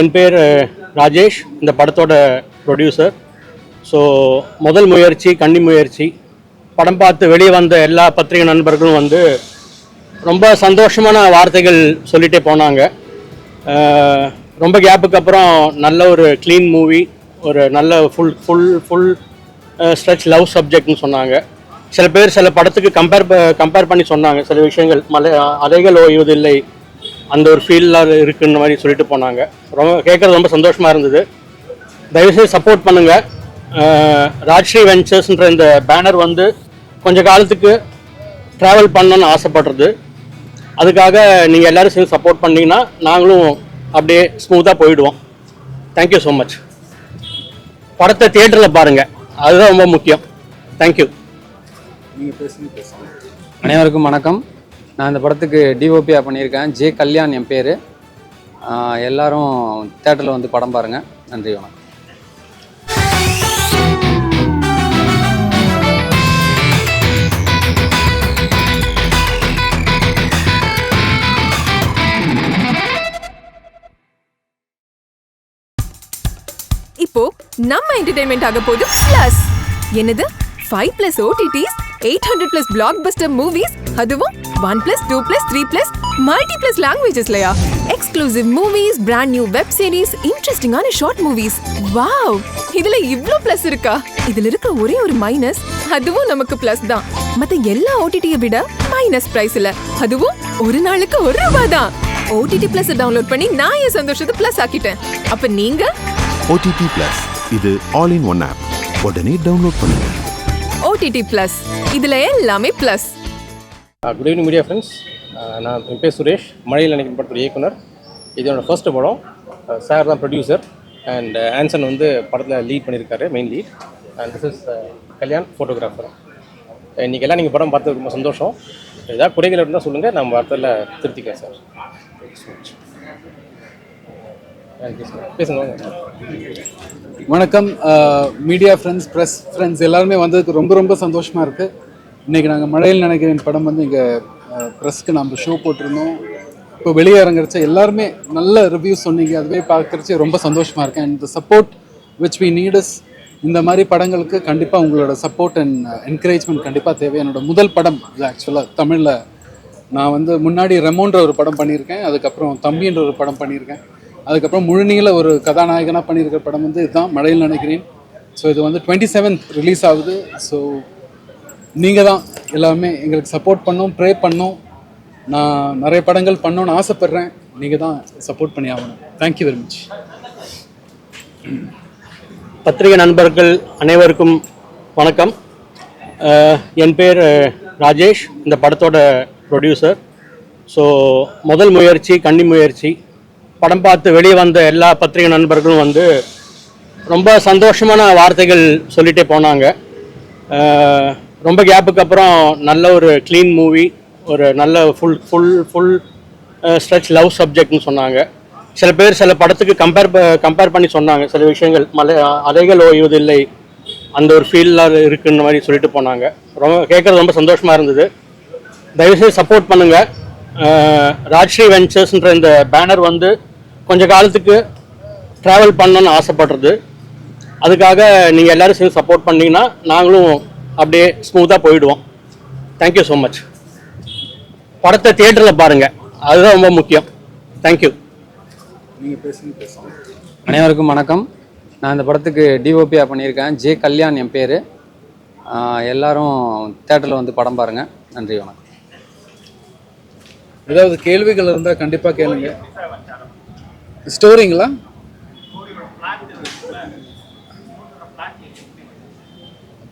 என் பேர் ராஜேஷ். இந்த படத்தோட ப்ரொடியூசர் ஸோ முதல் முயற்சி கன்னி முயற்சி. படம் பார்த்து வெளியே வந்த எல்லா பத்திரிகை நண்பர்களும் வந்து ரொம்ப சந்தோஷமான வார்த்தைகள் சொல்லிட்டே போனாங்க. ரொம்ப கேப்புக்கு அப்புறம் நல்ல ஒரு க்ளீன் மூவி ஒரு நல்ல full full full stretch love சப்ஜெக்ட்னு சொன்னாங்க. சில பேர் சில படத்துக்கு கம்பேர் கம்பேர் பண்ணி சொன்னாங்க சில விஷயங்கள். மலை அலைகள் ஓய்வதில்லை. அந்த ஒரு ஃபீலில் இருக்குன்ற மாதிரி சொல்லிட்டு போனாங்க. ரொம்ப கேட்குறது ரொம்ப சந்தோஷமாக இருந்தது. தயவுசெய்து சப்போர்ட் பண்ணுங்கள் ராஜ்ஸ்ரீ வெஞ்சர்ஸ்ன்ற இந்த பேனர் வந்து கொஞ்ச காலத்துக்கு ட்ராவல் பண்ணணும்னு ஆசைப்படுறது. அதுக்காக நீங்கள் எல்லாரும் சேர்ந்து சப்போர்ட் பண்ணீங்கன்னா நாங்களும் அப்படியே ஸ்மூத்தாக போயிடுவோம். தேங்க்யூ ஸோ மச் படத்தை தியேட்டரில் பாருங்கள் அதுதான் ரொம்ப முக்கியம். தேங்க்யூ அனைவருக்கும் வணக்கம். நான் இந்த படத்துக்கு டிஓபியாக பண்ணியிருக்கேன். ஜே கல்யாண் என் பேர். எல்லாரும் தேட்டரில் வந்து படம் பாருங்கள் நன்றி வணக்கம். இப்போ நம்ம என்டர்டைன்மெண்ட் ஆக போகுது பிளஸ் என்னது? Five plus OTTs eight hundred plus blockbuster movies அதுவும் one plus two plus three plus multi plus லாங்குவேஜஸ்லயா exclusive movies brand new web series இன்ட்ரெஸ்டிங்கான ஷார்ட் மூவிஸ் வாவ் இதுல இவ்ளோ பிளஸ் இருக்கா? இதுல இருக்கிற ஒரே ஒரு மைனஸ் அதுவும் நமக்கு பிளஸ் தான். மத்த எல்லா ஓடிடியை விட மைனஸ் பிரைஸ்ல அதுவும் ஒரு நாளுக்கு ஒரு ரூபாய் தான். ஓடிடி பிளஸ் டவுன்லோட் பண்ணி நான் என் சந்தோஷத்தை பிளஸ் ஆக்கிட்டேன். அப்ப நீங்க? ஓடிடி பிளஸ் இது ஆல் இன் ஒன் ஆப் உடனே டவுன்லோட் பண்ணுங்க. ஓடிடி ப்ளஸ் இதில் எல்லாமே plus good evening media friends நான் என் பேர் சுரேஷ். மழையில் நினைக்கும் படத்துடைய இயக்குனர். இது என்னோட ஃபர்ஸ்ட் படம். சார் தான் ப்ரொடியூசர் அண்ட் ஆன்சன் வந்து படத்தில் லீட் பண்ணியிருக்காரு main lead and this is Kalyan photographer இன்றைக்கி எல்லாம் நீங்கள் படம் பார்த்தது ரொம்ப சந்தோஷம். ஏதாவது குறைகள் இருந்தால் சொல்லுங்கள் நம்ம வார்த்தையில் திருத்திக்கிறேன் சார். தேங்க்யூ சார் பேசுங்க வணக்கம் மீடியா ஃப்ரெண்ட்ஸ் ப்ரெஸ் ஃப்ரெண்ட்ஸ் எல்லாருமே வந்ததுக்கு ரொம்ப ரொம்ப சந்தோஷமாக இருக்குது இன்றைக்கி நாங்கள் மழையில் நினைக்கிறேன் படம் வந்து இங்கே ப்ரெஸ்க்கு நம்ம ஷோ போட்டிருந்தோம். இப்போ வெளியே இறங்குறச்ச எல்லாருமே நல்ல ரிவ்யூ சொன்னீங்க. அதுவே பார்க்குறச்சே ரொம்ப சந்தோஷமாக இருக்கேன் and the support which we needs இந்த மாதிரி படங்களுக்கு கண்டிப்பாக உங்களோட சப்போர்ட் அண்ட் என்கரேஜ்மெண்ட் கண்டிப்பாக தேவை. என்னோட முதல் படம் இது ஆக்சுவலாக தமிழில். நான் வந்து முன்னாடி ரெமோன்ற ஒரு படம் பண்ணியிருக்கேன். அதுக்கப்புறம் தம்பின்ற ஒரு படம் பண்ணியிருக்கேன். அதுக்கப்புறம் முழுநீள ஒரு கதாநாயகனாக பண்ணியிருக்கிற படம் வந்து இதுதான் மழையில் நினைக்கிறேன். ஸோ இது வந்து டுவெண்ட்டி செவன்த் ரிலீஸ் ஆகுது. ஸோ நீங்கள் தான் எல்லாமே எங்களுக்கு சப்போர்ட் பண்ணோம் ப்ரே பண்ணோம். நான் நிறைய படங்கள் பண்ணணும்னு ஆசைப்பட்றேன். நீங்கள் தான் சப்போர்ட் பண்ணி ஆகணும். தேங்க்யூ வெரி மச் பத்திரிகை நண்பர்கள் அனைவருக்கும் வணக்கம். என் பேர் ராஜேஷ் இந்த படத்தோட ப்ரொடியூசர் ஸோ முதல் முயற்சி கன்னி முயற்சி படம் பார்த்து வெளியே வந்த எல்லா பத்திரிகை நண்பர்களும் வந்து ரொம்ப சந்தோஷமான வார்த்தைகள் சொல்லிட்டே போனாங்க. ரொம்ப கேப்புக்கு அப்புறம் நல்ல ஒரு க்ளீன் மூவி ஒரு நல்ல full full full stretch love சப்ஜெக்ட்னு சொன்னாங்க. சில பேர் சில படத்துக்கு கம்பேர் கம்பேர் பண்ணி சொன்னாங்க. சில விஷயங்கள் மலை அலைகள் ஓய்வதில்லை அந்த ஒரு ஃபீலில் இருக்குன்ற மாதிரி சொல்லிட்டு போனாங்க. ரொம்ப கேட்குறது ரொம்ப சந்தோஷமாக இருந்தது. தயவுசெய்து சப்போர்ட் பண்ணுங்கள் ராஜ்ஸ்ரீ வெஞ்சர்ஸ்ன்ற இந்த பேனர் வந்து கொஞ்ச காலத்துக்கு ட்ராவல் பண்ணணும்னு ஆசைப்படுறது. அதுக்காக நீங்கள் எல்லாரும் சேர்ந்து சப்போர்ட் பண்ணீங்கன்னா நாங்களும் அப்படியே ஸ்மூத்தாக போயிடுவோம். தேங்க்யூ ஸோ மச் படத்தை தியேட்டரில் பாருங்கள் அதுதான் ரொம்ப முக்கியம். தேங்க்யூ அனைவருக்கும் வணக்கம். நான் இந்த படத்துக்கு டிஓபியாக பண்ணியிருக்கேன். ஜே கல்யாண் என் பேர். எல்லாரும் தேட்டரில் வந்து படம் பாருங்கள் நன்றி வணக்கம். ஏதாவது கேள்விகள் இருந்தால் கண்டிப்பாக கேளுங்க. ஸ்டோரிங்களா?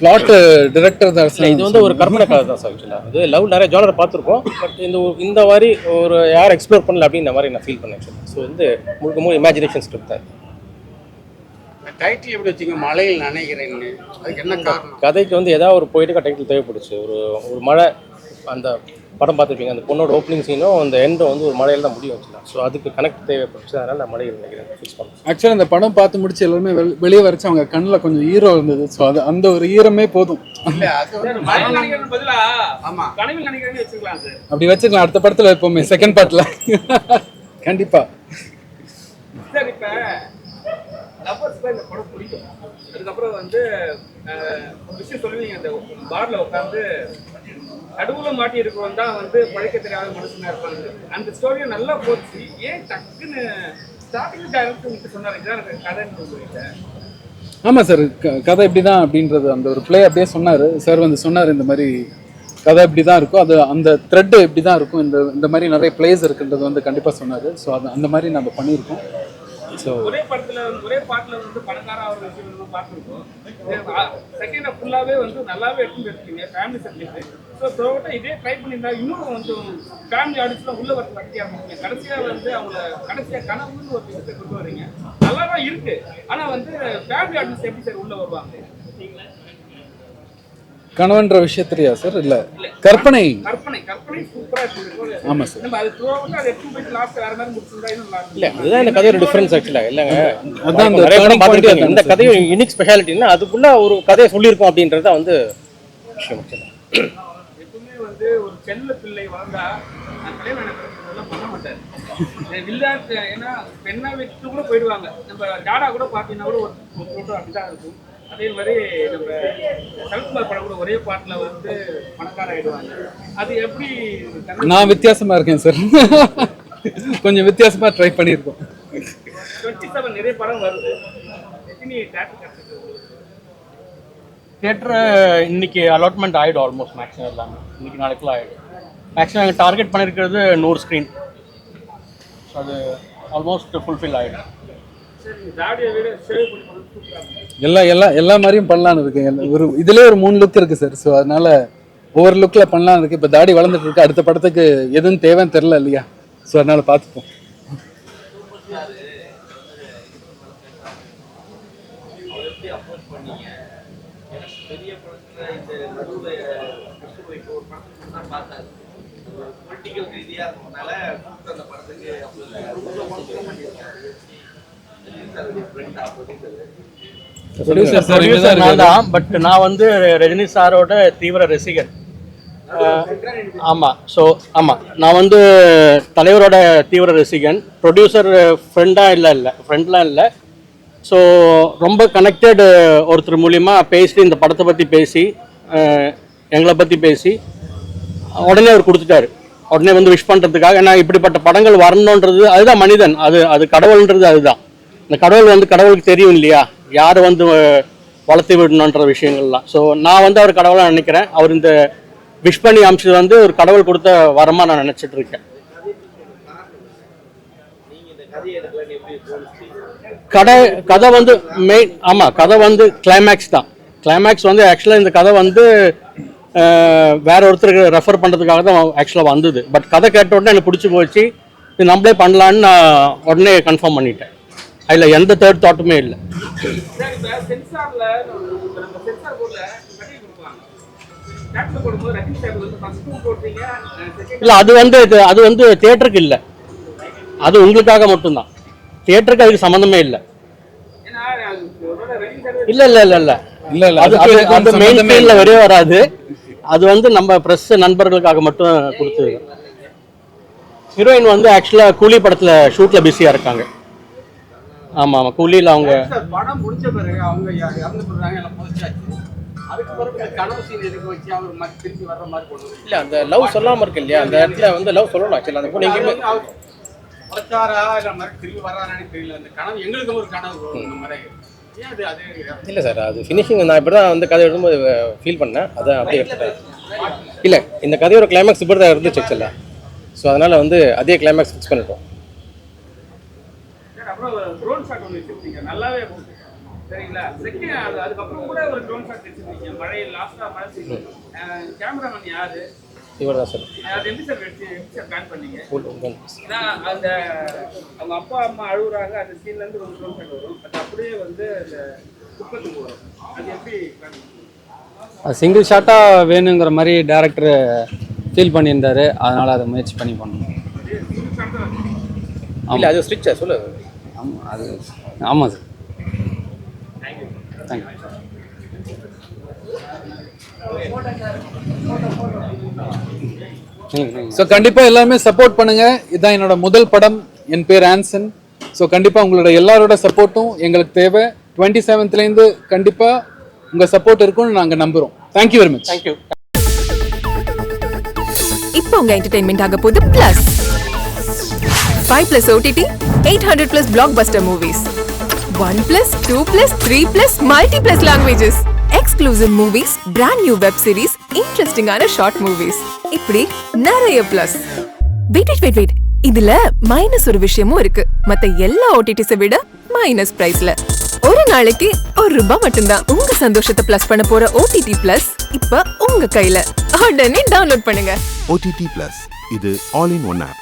பிளாட் டிரெக்டர் தான் இது வந்து ஒரு கற்பனை கதை தான் சார் ஆக்சுவலாக இது லவ் நிறைய ஜானர் பார்த்துருக்கோம். பட் இந்த ஒரு- இந்த மாதிரி ஒரு யார் எக்ஸ்ப்ளோர் பண்ணல அப்படின்ற மாதிரி நான் ஃபீல் பண்ணேன் ஸோ வந்து முழுக்க முழு இமேஜினேஷன் ஸ்கிரிப்ட் தான். டைட்டில் எப்படி வச்சீங்க மழையில் நினைக்கிறேன்னு அதுக்கு என்ன காரணம்? கதைக்கு வந்து ஏதாவது ஒரு போயிட்டு டைட்டில் தேவைப்படுச்சு. ஒரு ஒரு மழை அந்த படம் பார்த்துருப்பீங்க அந்த பொண்ணோட ஓப்பனிங் சீனும் அந்த எண்டும் வந்து ஒரு மழையில் தான் முடியும் வச்சுலாம் ஸோ அதுக்கு கனெக்ட் தேவைப்படுச்சு அதனால் நான் மழையில் நினைக்கிறேன். ஃபிக்ஸ் ஆக்சுவலாக அந்த படம் பார்த்து முடிச்சு எல்லாருமே வெள்- வெளியே வரைச்சு அவங்க கண்ணில் கொஞ்சம் ஈரம் இருந்தது. ஸோ அது அந்த ஒரு ஈரமே போதும். இல்லை அது வந்து மழையில் நினைக்கிறது பதிலா ஆமா. கனவில் நினைக்கிறேன்னு வச்சுக்கலாம் சார் அப்படி வச்சுக்கலாம். அடுத்த படத்தில் வைப்போமே செகண்ட் பார்ட்டில் கண்டிப்பாக அதுக்கப்புறம் வந்து விஷயம் சொல்லுவீங்க அந்த பார்ல உட்காந்து நடுவுல மாட்டி இருக்கிறவன் தான் வந்து பழைக்க தெரியாத மனுஷனா இருப்பாங்க. அந்த ஸ்டோரியை நல்லா போச்சு. ஏன் டக்குன்னு ஸ்டார்டிங் டைரக்டர் சொன்னாரு எனக்கு கதைன்னு ஆமாம் சார் க- கதை இப்படி தான் அப்படின்றது அந்த ஒரு ப்ளே அப்படியே சொன்னார். சார் வந்து சொன்னார் இந்த மாதிரி கதை இப்படி தான் இருக்கும். அது அந்த த்ரெட்டு இப்படி தான் இருக்கும். இந்த இந்த மாதிரி நிறைய பிளேஸ் இருக்குன்றது வந்து கண்டிப்பாக சொன்னார். ஸோ அது அந்த மாதிரி நம்ம பண்ணியிருக்கோம். ஸோ ஒரே படத்தில் ஒரே பாட்டில் வந்து பணக்கார ஒரு விஷயம் பார்த்துருக்கோம். செகண்ட் ஃபுல்லாகவே வந்து நல்லாவே எடுத்து இருக்கீங்க ஃபேமிலி சப்ஜெக்ட் ஸோ த்ரோட்டா இதே ட்ரை பண்ணியிருந்தா இன்னும் கொஞ்சம் ஃபேமிலி ஆடியன்ஸ்லாம் உள்ள வரது கட்டியா இருந்தீங்க கடைசியாக வந்து அவங்கள கடைசியா கனவுன்னு ஒரு விஷயத்தை கொண்டு வரீங்க. நல்லா தான் இருக்குது ஆனால் வந்து ஃபேமிலி ஆடியன்ஸ் எப்படி சார் உள்ளே வருவாங்க? கணவன்ற விஷயத்திலையா சார் இல்லை. கற்பனை. கற்பனை கற்பனை சூப்பரா இருக்கு ஆமாம் சார் இல்ல அதுதான் இந்த கதையோட டிஃபரன்ஸ் ஆக்சுவலா இல்லங்க அதான் அந்த இந்த. கதையும் யூனிக் ஸ்பெஷாலிட்டின்னா அதுக்குள்ள ஒரு கதையை சொல்லியிருக்கோம் அப்படின்றது தான் வந்து விஷயம். எப்பவுமே வந்து ஒரு செல்ல பிள்ளை வளர்ந்தா வில்லாட்டு ஏன்னா பெண்ணா விட்டு கூட போயிடுவாங்க. நம்ம ஜாடா கூட பார்த்தீங்கன்னா கூட ஒரு அப்படிதான் இருக்கும். அதே மாதிரி நம்ம சரத்குமார் படம் கூட ஒரே பாட்டுல வந்து பணக்கார ஆயிடுவாங்க அது எப்படி நான் வித்தியாசமாக இருக்கேன் சார் கொஞ்சம் வித்தியாசமாக ட்ரை பண்ணியிருக்கோம். டுவெண்ட்டி செவன் நிறைய படம் வருது. தியேட்டர் இன்னைக்கு அலாட்மெண்ட் ஆகிடும் ஆல்மோஸ்ட் மேக்ஸிமம் எல்லாமே. இன்னைக்கு நாளைக்குள்ள ஆகிடும் மேக்ஸிமம் எங்கள் டார்கெட் பண்ணியிருக்கிறது நூறு ஸ்க்ரீன் ஸோ அது ஆல்மோஸ்ட் ஃபுல்ஃபில் ஆகிடும் எல்லாம் எல்லாம் எல்லா எல்லா எல்லா மாதிரியும் பண்ணலான்னு இருக்கு ஒரு இதுலேயே ஒரு மூணு லுக் இருக்கு சார் ஸோ அதனால ஒவ்வொரு லுக்கில் பண்ணலான்னு இருக்கு இப்போ தாடி வளர்ந்துட்டு இருக்கு. அடுத்த படத்துக்கு எதுவும் தேவைன்னு தெரில இல்லையா? ஸோ அதனால பார்த்துப்போம். Producer sir, இங்க தான் பட் நான் வந்து ரஜினி சாரோட தீவிர ரசிகன் ஆமாம் ஸோ ஆமாம் நான் வந்து தலைவரோட தீவிர ரசிகன். ப்ரொடியூசர் ஃப்ரெண்டாக இல்லை இல்லை ஃப்ரெண்ட்லாம் இல்லை. ஸோ ரொம்ப கனெக்டட் ஒருத்தர் மூலிமா பேசி இந்த படத்தை பற்றி பேசி எங்களை பற்றி பேசி உடனே அவர் கொடுத்துட்டாரு. உடனே வந்து விஷ் பண்ணுறதுக்காக ஏன்னா இப்படிப்பட்ட படங்கள் வரணுன்றது அதுதான் மனிதன். அது அது கடவுள்ன்றது அதுதான். இந்த கடவுள் வந்து கடவுளுக்கு தெரியும் இல்லையா? யார் வந்து வளர்த்து விடணுன்ற விஷயங்கள்லாம். ஸோ நான் வந்து அவர் கடவுளாக நினைக்கிறேன். அவர் இந்த விஷ் பண்ணி அமிச்சது வந்து ஒரு கடவுள் கொடுத்த வரமாக நான் நினச்சிட்டு இருக்கேன் கதை கதை வந்து மெயின் ஆமாம் கதை வந்து கிளைமேக்ஸ் தான். கிளைமேக்ஸ் வந்து ஆக்சுவலாக இந்த கதை வந்து வேற ஒருத்தருக்கு ரெஃபர் பண்ணுறதுக்காக தான் ஆக்சுவலாக வந்தது. பட் கதை கேட்ட உடனே எனக்கு பிடிச்சி போச்சு. இது நம்மளே பண்ணலான்னு நான் உடனே கன்ஃபார்ம் பண்ணிட்டேன். அதில் எந்த தேர்ட் தாட்டுமே இல்லை. இல்லை அது வந்து அது வந்து தியேட்டருக்கு இல்லை. அது உங்களுக்காக மட்டும்தான். தியேட்டருக்கு அதுக்கு சம்மந்தமே இல்லை. இல்லை இல்லை இல்லை இல்லை. இல்ல இல்ல அது வந்து மெயின் ஃபீல்டில் வெளியே வராது. அது வந்து நம்ம ப்ரெஸ் நண்பர்களுக்காக மட்டும் கொடுத்தது. ஹீரோயின் வந்து ஆக்சுவலாக கூலி படத்தில் ஷூட்டில் பிஸியாக இருக்காங்க. ஆமாம் ஆமாம் கூலியில் அவங்க படம் முடிச்ச பிறகு அவங்க இறந்து போடுறாங்க எல்லாம் புதைச்சாச்சு. அதுக்கு பிறகு இந்த கனவு சீன் எதுக்கு வச்சு அவர் மறு- திருப்பி வர்ற மாதிரி கொண்டு வருவீங்க. இல்ல அந்த லவ் சொல்லாம இருக்கு இல்லையா? அந்த இடத்துல வந்து லவ் சொல்லணும் ஆக்சுவலா அந்த பொண்ணு அது எங்கேயுமே இல்ல மாதிரி திரும்பி வர்றாரான்னு தெரியல. அந்த கனவு எங்களுக்கும் ஒரு கனவு வரும் இந்த மாதிரி. ஏன் அது அது இல்ல சார் அது ஃபினிஷிங் நான் இப்படி தான் வந்து கதை எழுதும்போது ஃபீல் பண்ணேன். அதான் அப்படியே எடுத்துட்டேன் இல்ல இந்த கதையோட கிளைமேக்ஸ் இப்படி தான் இருந்துச்சு ஆக்சுவலா ஸோ அதனால வந்து அதே கிளைமேக்ஸ் ஃபிக்ஸ் பண்ணிட்டோம். அப்புறம் ட்ரோன் ஷாட் ஒன்று வச்சிருக்கீங்க நல்லாவே சரிங்களா? செகண்ட் அது அதுக்கப்புறம் கூட ஒரு ட்ரோன் ஷாட் வச்சிருக்கீங்க மழை லாஸ்டா மழை சீன் கேமராமேன் யாரு? இவர் தான் சார் அது எப்படி சார் வச்சு எப்படி சார் பிளான் பண்ணீங்க? ஃபுல் ஏன்னா அந்த அவங்க அப்பா அம்மா அழுகுறாங்க அந்த சீன்ல இருந்து ஒரு ட்ரோன் ஷாட் வரும். அது அப்படியே வந்து அந்த குப்பத்துக்கு வரும் அது எப்படி சிங்கிள் ஷாட்டாக வேணுங்கிற மாதிரி டேரக்டர் ஃபீல் பண்ணியிருந்தாரு. அதனால் அதை முயற்சி பண்ணி பண்ணோம். இல்ல அது ஸ்ட்ரிச்சா சொல்லு. ஆமாம் அது ஆமாம் சார் தேங்க்யூ ஸோ கண்டிப்பாக எல்லாருமே சப்போர்ட் பண்ணுங்க. இதான் என்னோட முதல் படம். என் பேர் ஆன்சன். ஸோ கண்டிப்பாக உங்களோட எல்லாரோட சப்போர்ட்டும் எங்களுக்கு தேவை. டுவெண்ட்டி செவன்த்லேருந்து கண்டிப்பாக உங்கள் சப்போர்ட் இருக்கும்னு நாங்கள் நம்புகிறோம் தேங்க்யூ வெரி மச் தேங்க்யூ இப்போ உங்க என்டர்டைன்மெண்ட் ஆக போகுது. Plus five plus OTT eight hundred plus blockbuster movies one plus two plus three plus multi plus languages exclusive movies brand new web series இன்ட்ரெஸ்டிங்கான ஷார்ட் மூவிஸ் இப்படி நிறைய plus wait wait wait wait இதுல minus ஒரு விஷயமும் இருக்கு. மத்த எல்லா ஓடிடிஸை விட மைனஸ் பிரைஸ்ல ஒரு நாளைக்கு ஒரு ரூபாய் மட்டும்தான் உங்க சந்தோஷத்தை பிளஸ் பண்ண போற ஓடிடி பிளஸ் இப்ப உங்க கையில. உடனே டவுன்லோட் பண்ணுங்க. ஓடிடி பிளஸ் இது ஆல் இன் ஒன் ஆப்